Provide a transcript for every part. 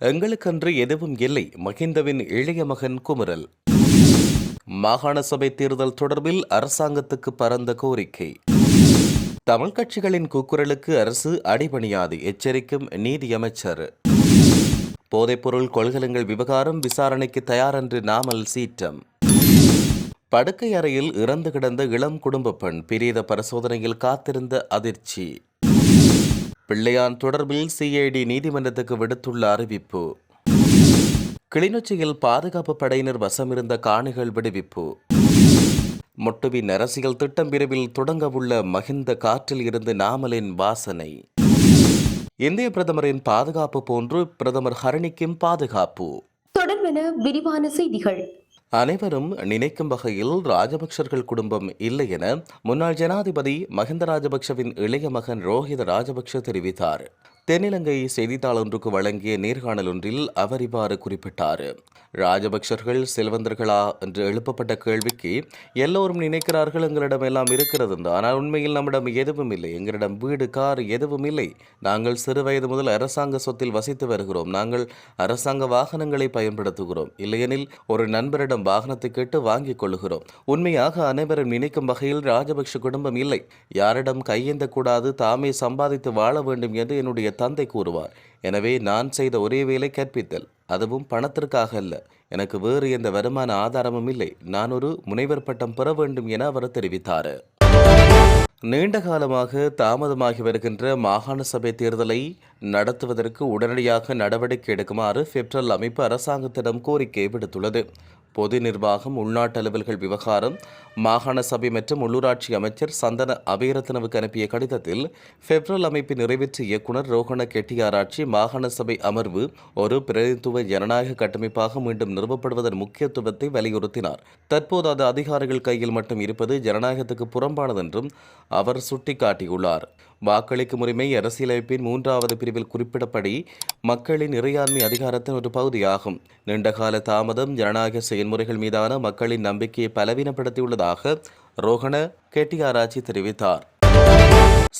எங்களுக்கன்று எதுவும் இல்லை மகிந்தவின் இளைய மகன் குமரல். மாகாண சபை தேர்தல் தொடர்பில் அரசாங்கத்துக்கு பரந்த கோரிக்கை. தமிழ் கட்சிகளின் கூக்குரலுக்கு அரசு அடிபணியாது எச்சரிக்கும் நீதியமைச்சர். போதைப்பொருள் கொள்கலங்கள் விவகாரம் விசாரணைக்கு தயாரென்று நாமல் சீற்றம். படுக்கை அறையில் இறந்து கிடந்த இளம் குடும்ப பெண் பிரேத பரிசோதனையில் காத்திருந்த அதிர்ச்சி. பிள்ளையான் தொடர்பில் சிஐடி நீதிமன்றத்துக்கு விடுத்துள்ள அறிவிப்பு. கிளிநொச்சியில் பாதுகாப்பு படையினர் வசமிருந்த காணிகள் விடுவிப்பு. மொட்டுவின் அரசியல் திட்டம் விரைவில் தொடங்கவுள்ள மகிந்த காற்றில் இருந்து நாமலின் வாசனை. இந்திய பிரதமரின் பாதுகாப்பு போன்று பிரதமர் ஹரணிக்கும் பாதுகாப்பு. தொடர்பென விரிவான செய்திகள். அனைவரும் நினைக்கும் வகையில் ராஜபக்சர்கள் குடும்பம் இல்லை என முன்னாள் ஜனாதிபதி மஹிந்த ராஜபக்சவின் இளைய மகன் ரோஹித ராஜபக்ஷ தெரிவித்தார். தென்னிலங்கை செய்தித்தாள் ஒன்றுக்கு வழங்கிய நேர்காணல் ஒன்றில் அவர் இவ்வாறு குறிப்பிட்டார். ராஜபக்சர்கள் செல்வந்தர்களா? என்று எழுப்பப்பட்ட கேள்விக்கு எல்லோரும் நினைக்கிறார்கள் எங்களிடம் எல்லாம் இருக்கிறது ஆனால் உண்மையில் நம்மிடம் எதுவும் இல்லை. எங்களிடம் வீடு கார் எதுவும் இல்லை. நாங்கள் சிறு வயது முதல் அரசாங்க சொத்தில் வசித்து வருகிறோம். நாங்கள் அரசாங்க வாகனங்களை பயன்படுத்துகிறோம். இல்லையெனில் ஒரு நண்பரிடம் வாகனத்தை கேட்டு வாங்கிக் கொள்கிறோம் உண்மையாக அனைவரும் நினைக்கும் வகையில் ராஜபக்ஷ குடும்பம் இல்லை. யாரிடம் கையேந்தக்கூடாது தாமே சம்பாதித்து வாழ வேண்டும் என்று என்னுடைய தந்தை கூறுவார். எனவே நான் செய்த ஒரே வேலை கற்பித்தல் அதுவும் பணத்திற்காக அல்ல. எனக்கு வேறு எந்த வருமான ஆதாரமும் இல்லை. நான் ஒரு முனைவர் பட்டம் பெற வேண்டும் என அவர் தெரிவித்தார். நீண்ட காலமாக தாமதமாகி வருகின்ற மாகாண சபை தேர்தலை நடத்துவதற்கு உடனடியாக நடவடிக்கை எடுக்குமாறு பெப்ரல் அமைப்பு அரசாங்கத்திடம் கோரிக்கை விடுத்துள்ளது. பொது நிர்வாகம் உள்நாட்டு அலுவல்கள் விவகாரம் மாகாண சபை மற்றும் உள்ளூராட்சி அமைச்சர் சந்தன அபேரத்னவுக்கு அனுப்பிய கடிதத்தில் பெப்ரல் அமைப்பின் நிறைவேற்று இயக்குனர் ரோஹண கெட்டியாராட்சி மாகாண சபை அமர்வு ஒரு பிரதித்துவ ஜனநாயக கட்டமைப்பாக மீண்டும் நிறுவப்படுவதன் முக்கியத்துவத்தை வலியுறுத்தினார். தற்போது அது அதிகாரிகள் கையில் மட்டும் இருப்பது ஜனநாயகத்துக்கு புறம்பானதென்றும் அவர் சுட்டிக்காட்டியுள்ளார். வாக்களிக்கும் உரிமை அரசியலமைப்பின் மூன்றாவது பிரிவில் குறிப்பிடப்படி மக்களின் இறையாண்மை அதிகாரத்தின் ஒரு பகுதியாகும். நீண்டகால தாமதம் ஜனநாயக செயல்முறைகள் மீதான மக்களின் நம்பிக்கையை பலவீனப்படுத்தியுள்ளதாக ரோஹண கெட்டியாராச்சி தெரிவித்தார்.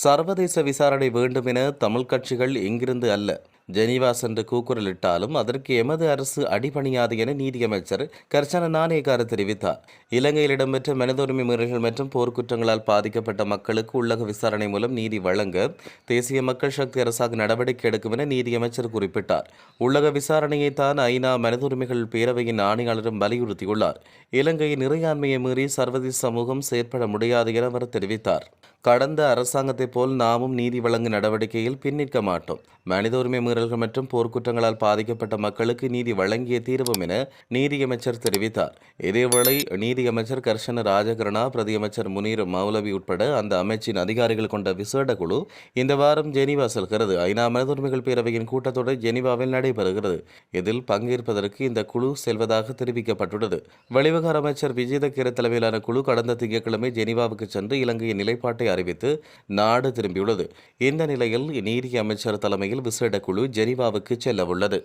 சர்வதேச விசாரணை வேண்டும் என தமிழ் கட்சிகள் இங்கிருந்து அல்ல. ஜெனீவா சென்று கூக்குரலிட்டாலும் அதற்கு எமது அரசு அடிபணியாது என நீதியமைச்சர் கர்ச்சன நாணயக்கார தெரிவித்தார். இலங்கையில் இடம்பெற்ற மனித உரிமை மீறல்கள் மற்றும் போர்க்குற்றங்களால் பாதிக்கப்பட்ட மக்களுக்கு உள்ளக விசாரணை மூலம் நீதி வழங்க தேசிய மக்கள் சக்தி அரசாங்கம் நடவடிக்கை எடுக்கும் என நீதியமைச்சர் குறிப்பிட்டார். உள்ளக விசாரணையை தான் ஐநா மனித உரிமைகள் பேரவையின் ஆணையாளரும் வலியுறுத்தியுள்ளார். இலங்கையின் இறையாண்மையை மீறி சர்வதேச சமூகம் செயற்பட முடியாது என அவர் தெரிவித்தார். கடந்த அரசாங்கத்தைப் போல் நாமும் நீதி வழங்கும் நடவடிக்கையில் பின்னிற்க மாட்டோம். மனித உரிமை மீறல்கள் மற்றும் போர்க்குற்றங்களால் பாதிக்கப்பட்ட மக்களுக்கு நீதி வழங்கிய தீர்வும் என நீதியமைச்சர் தெரிவித்தார். இதேவேளை நீதியமைச்சர் கர்ஷன ராஜகரணா பிரதியமைச்சர் முனீர் மௌலவி உட்பட அந்த அமைச்சின் அதிகாரிகள் கொண்ட விசேட குழு இந்த வாரம் ஜெனீவா செல்கிறது. ஐநா மனிதுரிமைகள் பேரவையின் கூட்டத்தொடர் ஜெனீவாவில் நடைபெறுகிறது. இதில் பங்கேற்பதற்கு இந்த குழு செல்வதாக தெரிவிக்கப்பட்டுள்ளது. வெளிவிவகார அமைச்சர் விஜேத கீர தலைமையிலான குழு கடந்த திங்கட்கிழமை ஜெனீவாவுக்கு சென்று இலங்கையின் நிலைப்பாட்டை அறிவித்து நாடு திரும்பியுள்ளது. இந்த நிலையில் நீதி அமைச்சர் தலைமையில் விசேட குழு ஜெனீவாவுக்கு செல்லவுள்ளது.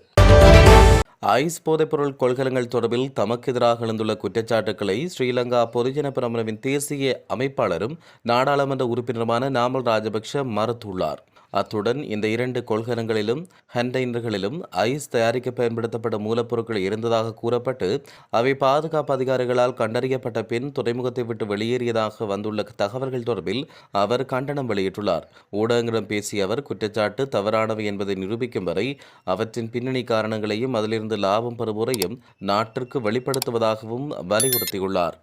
ஐஸ் போதைப்பொருள் கொள்கலங்கள் தொடர்பில் தமக்கு எதிராக எழுந்துள்ள குற்றச்சாட்டுக்களை ஸ்ரீலங்கா பொதுஜன பிரமுனவின் தேசிய அமைப்பாளரும் நாடாளுமன்ற உறுப்பினருமான நாமல் ராஜபக்ஷ மறுத்துள்ளார். அத்துடன் இந்த இரண்டு கொள்கலங்களிலும் ஹண்டைனர்களிலும் ஐஸ் தயாரிக்க பயன்படுத்தப்பட்ட மூலப்பொருட்கள் இருந்ததாக கூறப்பட்டு அவை பாதுகாப்பு அதிகாரிகளால் கண்டறியப்பட்ட பின் துறைமுகத்தை விட்டு வெளியேறியதாக வந்துள்ள தகவல்கள் தொடர்பில் அவர் கண்டனம் வெளியிட்டுள்ளார். ஊடகங்களிடம் பேசிய அவர் குற்றச்சாட்டு தவறானவை என்பதை நிரூபிக்கும் வரை அவற்றின் பின்னணி காரணங்களையும் அதிலிருந்து லாபம் பெறுவோரையும் நாட்டிற்கு வெளிப்படுத்துவதாகவும் வலியுறுத்தியுள்ளார்.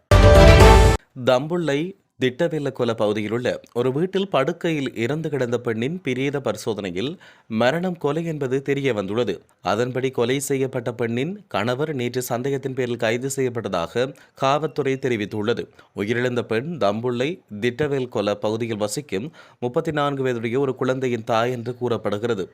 தம்புள்ளை திட்டவெல்ல கொல பகுதியில் உள்ள ஒரு வீட்டில் படுக்கையில் இறந்து கிடந்த பெண்ணின் பிரேத பரிசோதனையில் மரணம் கொலை என்பது தெரிய வந்துள்ளது. அதன்படி கொலை செய்யப்பட்ட பெண்ணின் கணவர் நேற்று சந்தேகத்தின் பேரில் கைது செய்யப்பட்டதாக காவல்துறை தெரிவித்துள்ளது. உயிரிழந்த பெண் தம்புள்ளை திட்டவேல் கொல பகுதியில் வசிக்கும் முப்பத்தி நான்கு வயதுடைய ஒரு குழந்தையின் தாய் என்று கூறப்படுகிறது.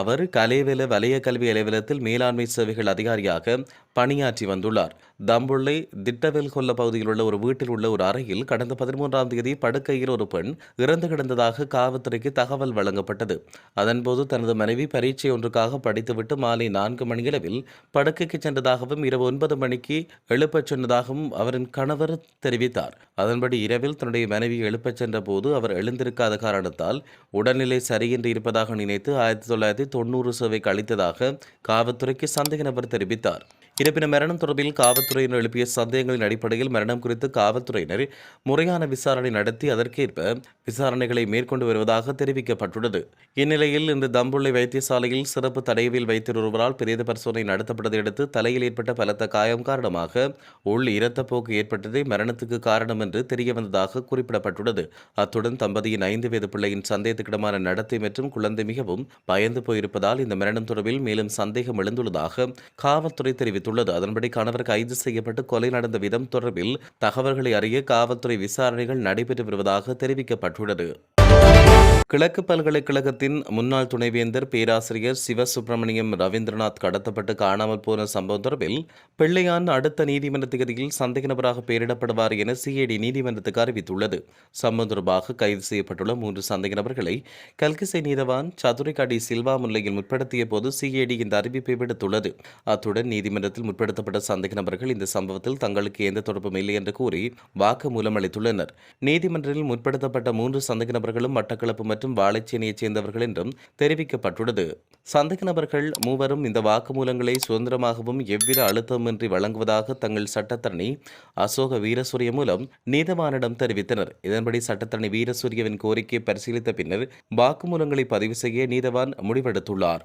அவர் கலைவேல வலய கல்வி அலுவலகத்தில் மேலாண்மை சேவைகள் அதிகாரியாக பணியாற்றி வந்துள்ளார். தம்புள்ளை திட்டவேல் கொல்ல பகுதியில் உள்ள ஒரு வீட்டில் உள்ள ஒரு அறையில் கடந்த பதிமூன்றாம் தேதி படுக்கையில் ஒரு பெண் இறந்து கிடந்ததாக காவல்துறைக்கு தகவல் வழங்கப்பட்டது. அதன்போது தனது மனைவி பரீட்சை ஒன்றுக்காக படித்துவிட்டு மாலை நான்கு மணியளவில் படுக்கைக்கு சென்றதாகவும் இரவு ஒன்பது மணிக்கு எழுப்பச் சொன்னதாகவும் அவரின் கணவர் தெரிவித்தார். அதன்படி இரவில் தன்னுடைய மனைவி எழுப்பச் சென்ற போது அவர் எழுந்திருக்காத காரணத்தால் உடல்நிலை சரியின்றி இருப்பதாக நினைத்து ஆயிரத்தி தொள்ளாயிரத்தி தொண்ணூறு சேவைக்கு அளித்ததாக காவல்துறைக்கு சந்தேக நபர் தெரிவித்தார். இருப்பினும் மரணம் தொடர்பில் காவல்துறையினர் எழுப்பிய சந்தேகங்களின் அடிப்படையில் மரணம் குறித்து காவல்துறையினர் முறையான விசாரணை நடத்தி அதற்கேற்ப விசாரணைகளை மேற்கொண்டு வருவதாக தெரிவிக்கப்பட்டுள்ளது. இந்நிலையில் இன்று தம்புள்ளை வைத்தியசாலையில் சிறப்பு தடையவில் வைத்திருவரால் பிரேத பரிசோதனை நடத்தப்பட்டதை அடுத்து தலையில் ஏற்பட்ட பலத்த காயம் காரணமாக உள் இரத்தப்போக்கு ஏற்பட்டதே மரணத்துக்கு காரணம் என்று தெரியவந்ததாக குறிப்பிடப்பட்டுள்ளது. அத்துடன் தம்பதியின் ஐந்து வயது பிள்ளையின் சந்தேகத்துக்கிடமான நடத்தை மற்றும் குழந்தை மிகவும் பயந்து போயிருப்பதால் இந்த மரணம் தொடர்பில் மேலும் சந்தேகம் எழுந்துள்ளதாக காவல்துறை தெரிவித்துள்ளது. அதன்படி கணவர் கைது செய்யப்பட்டு கொலை நடந்த விதம் தொடர்பில் தகவல்களை அறிய காவல்துறை விசாரணைகள் நடைபெற்று வருவதாக தெரிவிக்கப்பட்டுள்ளது. கிழக்கு பல்கலைக்கழகத்தின் முன்னாள் துணைவேந்தர் பேராசிரியர் சிவசுப்பிரமணியம் ரவீந்திரநாத் கடத்தப்பட்டு காணாமல் போன சம்பவம் தொடர்பில் பிள்ளையான் அடுத்த நீதிமன்ற திகதியில் சந்தேக நபராக பெயரிடப்படுவார் என சிஐடி நீதிமன்றத்துக்கு அறிவித்துள்ளது. சம்பவம் தொடர்பாக கைது செய்யப்பட்டுள்ள மூன்று சந்தேக நபர்களை கல்கிசை நீதவான் சதுரிகாடி சில்வா முல்லையில் முற்படுத்திய போது சிஐடி இந்த அறிவிப்பை விடுத்துள்ளது. அத்துடன் நீதிமன்றத்தில் முற்படுத்தப்பட்ட சந்தேக நபர்கள் இந்த சம்பவத்தில் தங்களுக்கு எந்த தொடர்பும் இல்லை என்று கூறி வாக்குமூலம் அளித்துள்ளனர். நீதிமன்றத்தில் முற்படுத்தப்பட்ட மூன்று சந்தேக நபர்களும் மட்டக்களப்பு மற்றும் வாழைச்சேனையைச் சேர்ந்தவர்கள் என்றும் தெரிவிக்கப்பட்டுள்ளது. சந்தேக நபர்கள் மூவரும் இந்த வாக்குமூலங்களை சுதந்திரமாகவும் எவ்வித அழுத்தமின்றி வழங்குவதாக தங்கள் சட்டத்தரணி அசோக வீரசூரிய மூலம் நீதவானிடம் தெரிவித்தனர். இதன்படி சட்டத்தரணி வீரசூரியவின் கோரிக்கையை பரிசீலித்த பின்னர் வாக்குமூலங்களை பதிவு செய்ய நீதவான் முடிவெடுத்துள்ளார்.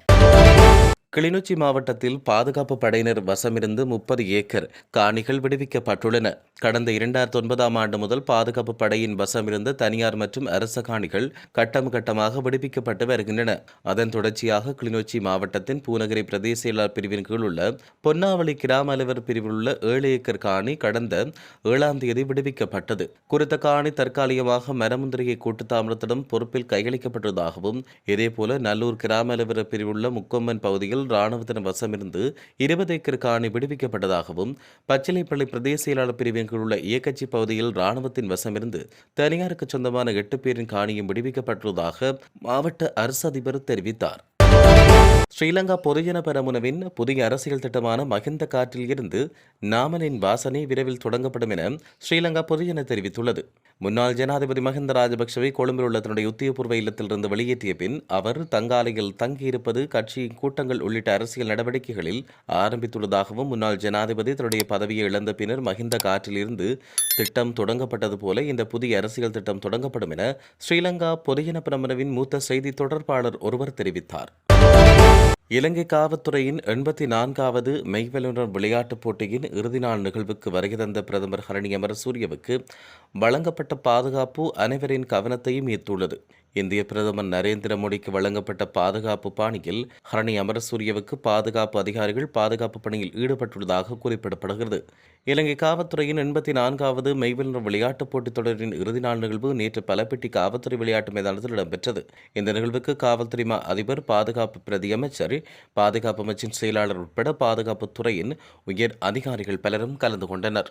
கிளிநொச்சி மாவட்டத்தில் பாதுகாப்பு படையினர் வசமிருந்து முப்பது ஏக்கர் காணிகள் விடுவிக்கப்பட்டுள்ளன. கடந்த இரண்டாயிரத்தி ஒன்பதாம் ஆண்டு முதல் பாதுகாப்பு படையின் வசமிருந்த தனியார் மற்றும் அரச காணிகள் கட்டம் கட்டமாக விடுவிக்கப்பட்டு வருகின்றன. அதன் தொடர்ச்சியாக கிளிநொச்சி மாவட்டத்தின் பூநகரி பிரதேச செயலாளர் பிரிவின் கீழ் உள்ள பொன்னாவளி கிராம அலுவலர் பிரிவில் உள்ள ஏழு ஏக்கர் காணி கடந்த ஏழாம் தேதி விடுவிக்கப்பட்டது. குறித்த காணி தற்காலிகமாக மரமுந்திரிகை கூட்டுத்தாமரத்திடம் பொறுப்பில் கையளிக்கப்பட்டதாகவும் இதேபோல நல்லூர் கிராம அலுவலர் பிரிவுள்ள உள்ள பகுதியில் பகுதியில் ராணுவத்தின் வசமிருந்து இருபது ஏக்கர் காணி விடுவிக்கப்பட்டதாகவும் பச்சிலைப்பள்ளி பிரதேச செயலாளர் பிரிவின் உள்ள இயக்கச்சி பகுதியில் ராணுவத்தின் வசமிருந்து தனியாருக்கு சொந்தமான எட்டு பேரின் காணியும் விடுவிக்கப்பட்டுள்ளதாக மாவட்ட அரசு அதிபர் தெரிவித்தார். ஸ்ரீலங்கா பொதுஜன பெரமுனவின் புதிய அரசியல் திட்டமான மகிந்த காற்றில் இருந்து நாமனின் வாசனை விரைவில் தொடங்கப்படும் என ஸ்ரீலங்கா பொதுஜன தெரிவித்துள்ளது. முன்னாள் ஜனாதிபதி மஹிந்த ராஜபக்சவை கொழும்பில் உள்ள தன்னுடைய உத்தியபூர்வ இல்லத்திலிருந்து வெளியேற்றிய பின் அவர் தங்காலையில் தங்கியிருப்பது கட்சியின் கூட்டங்கள் உள்ளிட்ட அரசியல் நடவடிக்கைகளில் ஆரம்பித்துள்ளதாகவும் முன்னாள் ஜனாதிபதி தன்னுடைய பதவியை இழந்த பின்னர் மஹிந்த காற்றிலிருந்து திட்டம் தொடங்கப்பட்டது போல இந்த புதிய அரசியல் திட்டம் தொடங்கப்படும் என ஸ்ரீலங்கா பொதுஜன பெரமுனவின் மூத்த செய்தி தொடர்பாளர் ஒருவர் தெரிவித்தார். இலங்கை காவல்துறையின் எண்பத்தி நான்காவது மெய்வல்லுநர் விளையாட்டுப் போட்டியின் இறுதி நாள் நிகழ்வுக்கு வருகை தந்த பிரதமர் ஹரணி அமரசூரியவுக்கு வழங்கப்பட்ட பாதுகாப்பு அனைவரின் கவனத்தையும் ஈர்த்துள்ளது. இந்திய பிரதமர் நரேந்திர மோடிக்கு வழங்கப்பட்ட பாதுகாப்பு பாணியில் ஹரணி அமரசூரியவுக்கு பாதுகாப்பு அதிகாரிகள் பாதுகாப்பு பணியில் ஈடுபட்டுள்ளதாக குறிப்பிடப்படுகிறது. இலங்கை காவல்துறையின் எண்பத்தி நான்காவது மெய்வல்லுநர் விளையாட்டுப் போட்டித் தொடரின் இறுதி நாள் நிகழ்வு நேற்று பலப்பட்டி காவல்துறை விளையாட்டு மைதானத்தில் இடம்பெற்றது. இந்த நிகழ்வுக்கு காவல்துறை மா அதிபர் பாதுகாப்பு பிரதியமைச்சர் பாதுகாப்பு அமைச்சின் செயலாளர் உட்பட பாதுகாப்பு துறையின் உயர் அதிகாரிகள் பலரும் கலந்து கொண்டனர்.